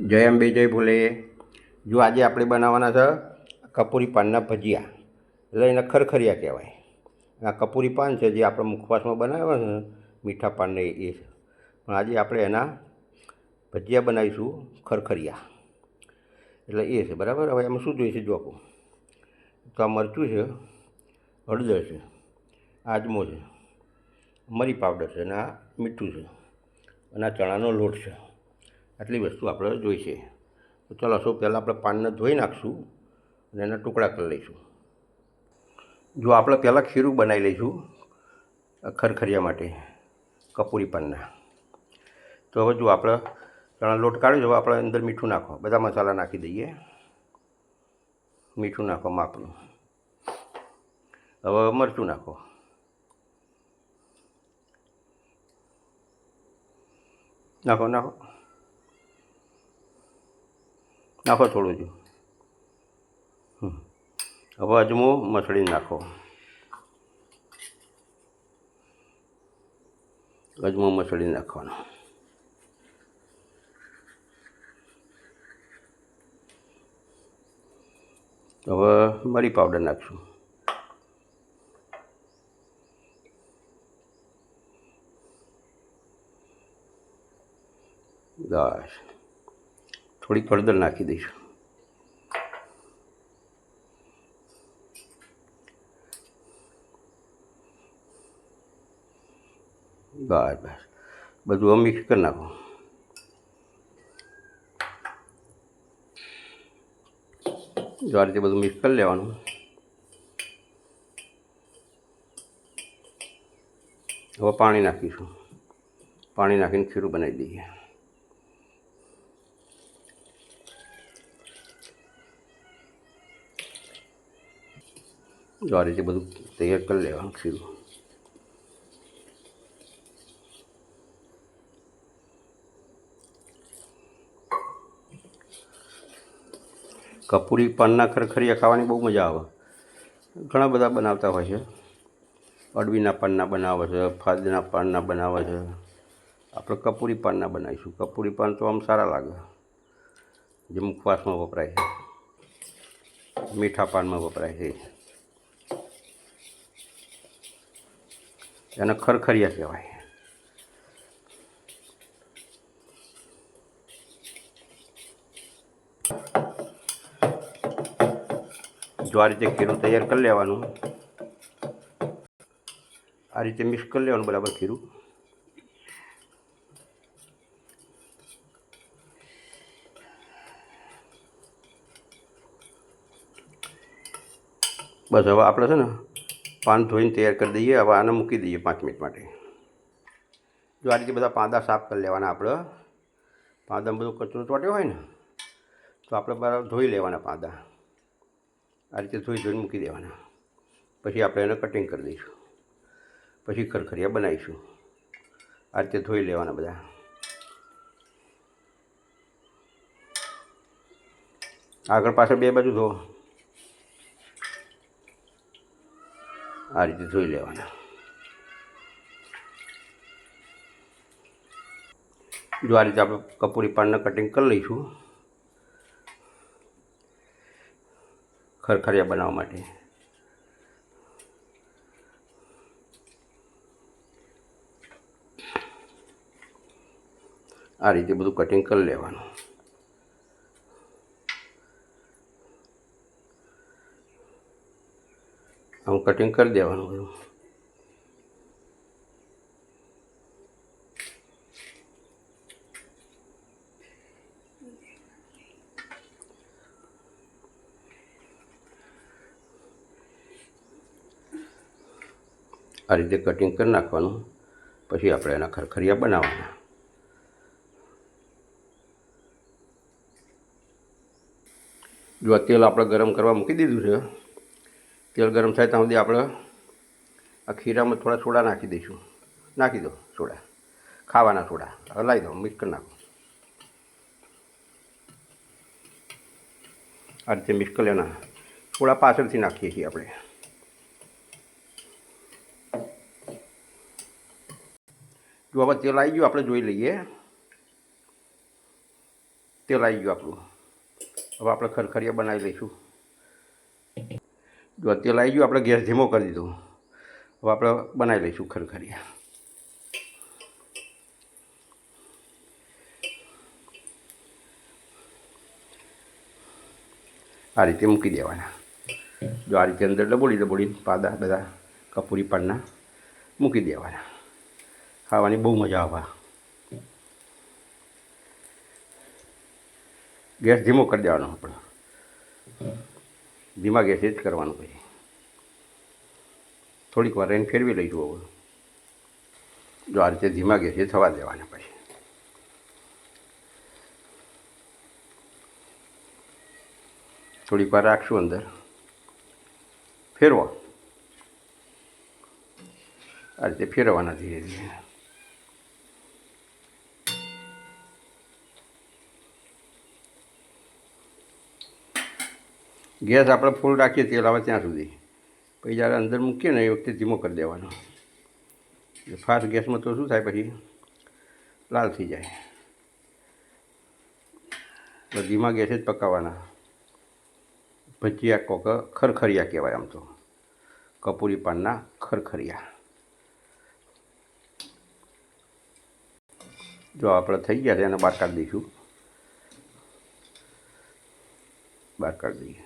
જય અંબે, જય ભોલે. જો આજે આપણે બનાવવાના છે કપૂરી પાનના ભજીયા. એટલે એને ખરખરિયા કહેવાય. આ કપૂરી પાન છે જે આપણે મુખવાસમાં બનાવ્યા છે મીઠા પાનને એ છે. પણ આજે આપણે એના ભજીયા બનાવીશું ખરખરિયા. એટલે એ છે, બરાબર? હવે એમાં શું જોઈશે જો આપું. તો આ મરચું છે, હળદર છે આજમો છે, મરી પાવડર છે અને આ મીઠું છે અને આ ચણાનો લોટ છે. આટલી વસ્તુ આપણે જોઈશે તો ચાલો, સૌ પહેલાં આપણે પાનને ધોઈ નાખશું અને એના ટુકડા કરી લઈશું. જો આપણે પહેલાં ખીરું બનાવી લઈશું ખરખરિયા માટે, કપૂરી પાનના. તો હવે જો આપણે ચણા લોટ કાઢ્યો હવે આપણે અંદર મીઠું નાખો બધા મસાલા નાખી દઈએ. મીઠું નાખો, માપનું. હવે મરચું નાખો. નાખો નાખો. નાખો થોડું જ. હવે અજમો મસળી નાખો. અજમો મસળી નાખવાનો. હવે મરી પાવડર નાખશું. બસ. થોડીક હળદર નાખી દઈશું. બસ બસ. બધું હવે મિક્સ કરી નાખો. જો આ રીતે બધું મિક્સ કરી લેવાનું. હવે પાણી નાખીશું. પાણી નાખીને ખીરું બનાવી દઈએ. જો આ રીતે બધું તૈયાર કરી લેવાનું ખીરું કપૂરી પાનના ખરખરિયા ખાવાની બહુ મજા આવે. ઘણા બધા બનાવતા હોય છે. અડવીના પાનના બનાવે છે, ફાદના પાનના બનાવે છે. આપણે કપૂરી પાનના બનાવીશું. કપૂરી પાન તો આમ સારા લાગે. જે મુખવાસમાં વપરાય છે. મીઠા પાનમાં વપરાય છે. એને ખરખરિયા કહેવાય. જો આ રીતે ખીરું તૈયાર કરી લેવાનું. આ રીતે મિક્સ કરી લેવાનું બરાબર ખીરું. બસ હવે આપણે છે ને પાન ધોઈને તૈયાર કરી દઈએ. હવે આને મૂકી દઈએ પાંચ મિનિટ માટે. જો આ રીતે બધા પાંદા સાફ કરી લેવાના આપણે. પાંદામાં બધું કચરો ચોટ્યો હોય ને, તો આપણે બરાબર ધોઈ લેવાના પાંદા. આ રીતે ધોઈ ધોઈને મૂકી દેવાના. પછી આપણે એને કટિંગ કરી દઈશું. પછી ખરખરિયા બનાવીશું. આ રીતે ધોઈ લેવાના બધા. આગળ પાછળ બે બાજુ ધો. આ રીતે ધોઈ લેવાના. જો આ રીતે આપણે કપૂરી પાનના કટિંગ કરી લઈશું. ખરખરિયા બનાવવા માટે. આ રીતે બધું કટિંગ કરી લેવાનું. આમ કટિંગ કરી દેવાનું બધું આ રીતે કટિંગ કરી નાખવાનું, પછી આપણે એના ખરખરિયા બનાવવાના. જો તેલ આપણે ગરમ કરવા મૂકી દીધું છે તેલ ગરમ થાય ત્યાં સુધી આપણે આ ખીરામાં થોડા સોડા નાખી દઈશું. નાખી દો સોડા. ખાવાના સોડા. હલાવી દો, મિક્સ કરી નાખો. આ રીતે મિક્સ કરી લેવાના. થોડા પાછળથી નાખીએ છીએ આપણે. જો હવે તેલ આવી ગયું, આપણે જોઈ લઈએ. તેલ આવી ગયું આપણું. હવે આપણે ખરખરિયા બનાવી લઈશું. જો તેલ આવી ગયું, આપણે ગેસ ધીમો કરી દીધો. હવે આપણે બનાવી લઈશું ખરખરી આ રીતે મૂકી દેવાના. જો આ રીતે અંદર ડબોળી ડબોળી પાદા બધા કપૂરી પાનના મૂકી દેવાના. ખાવાની બહુ મજા આવે. ગેસ ધીમો કરી દેવાનો આપણે. ધીમા ગેસે જ કરવાનું પછી થોડીક વાર એને ફેરવી લઈશું હવે. જો આ રીતે ધીમા ગેસે થવા દેવાના પછી. થોડીક વાર રાખશું અંદર. ફેરવો. આ રીતે ફેરવવાના ધીરે ધીરે. ગેસ આપણે ફૂલ રાખીએ તેલ આવે ત્યાં સુધી. પછી જ્યારે અંદર મૂકીએ ને એ વખતે ધીમો કરી દેવાનો. ફાસ્ટ ગેસમાં તો શું થાય પછી? લાલ થઈ જાય. તો ધીમા ગેસે જ પકાવવાના ભજીયા કોક ખરખરિયા કહેવાય આમ તો. કપૂરી પાનના ખરખરિયા. જો આપણે થઈ ગયા છે એને બહાર કાઢી દઈશું. બહાર કાઢી દઈએ.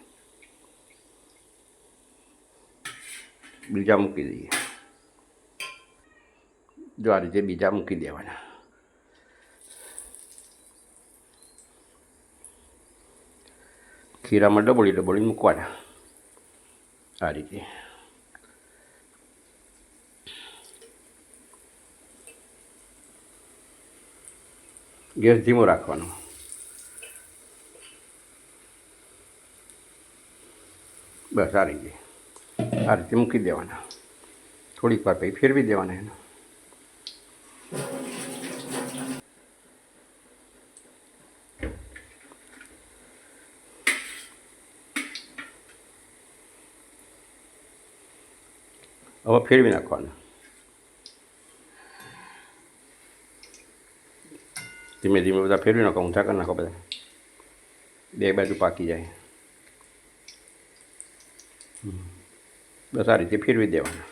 બીજા મૂકી દઈએ. જો આ રીતે બીજા મૂકી દેવાના. ખીરામાં ડબોળી ડબોળી મૂકવાના. આ રીતે. ગેસ ધીમો રાખવાનો. બસ આ રીતે. આ રીતે મૂકી દેવાના. થોડીક વાર પછી ફેરવી દેવાના એને. હવે ફેરવી નાખવાના. ધીમે ધીમે બધા ફેરવી નાખો, ઊંધા કરી નાખો બધા. બે બાજુ પાકી જાય. હમ. બસ આ રીતે ફેરવી દેવાના.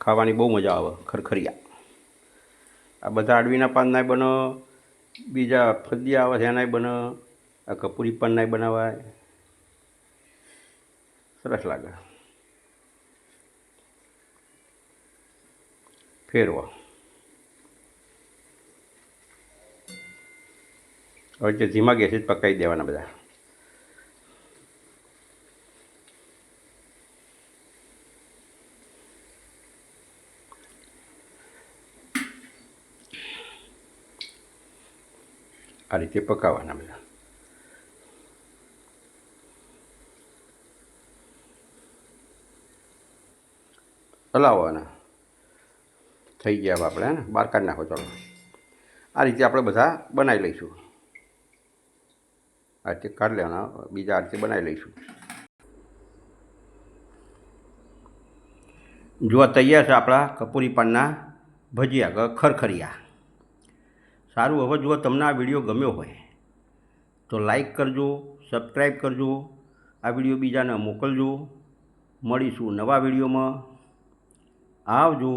ખાવાની બહુ મજા આવે, ખરખરિયા. આ બધા આડવીના પાનનાય બનો, બીજા ફદિયા આવે છે એનાય બનો, આ કપૂરી પાનનાય બનાવાય. સરસ લાગે. ફેરવો. હવે જે ધીમા ગેસે જ પકાવી દેવાના બધા. આ રીતે પકાવવાના બધા હલાવવાના થઈ ગયા આપણે ને? બહાર કાઢી નાખો, ચાલો. આ રીતે આપણે બધા બનાવી લઈશું. આ રીતે કાઢી લેવાના, બીજા આ રીતે બનાવી લઈશું. જો તૈયાર છે આપણા કપૂરી પાનના ભજીયા ખરખરિયા. સારું હવે જો તમને આ વીડિયો ગમ્યો હોય, તો લાઈક કરજો સબસ્ક્રાઈબ કરજો, આ વીડિયો બીજાને મોકલજો. મળીશું નવા વિડીયોમાં. આવજો.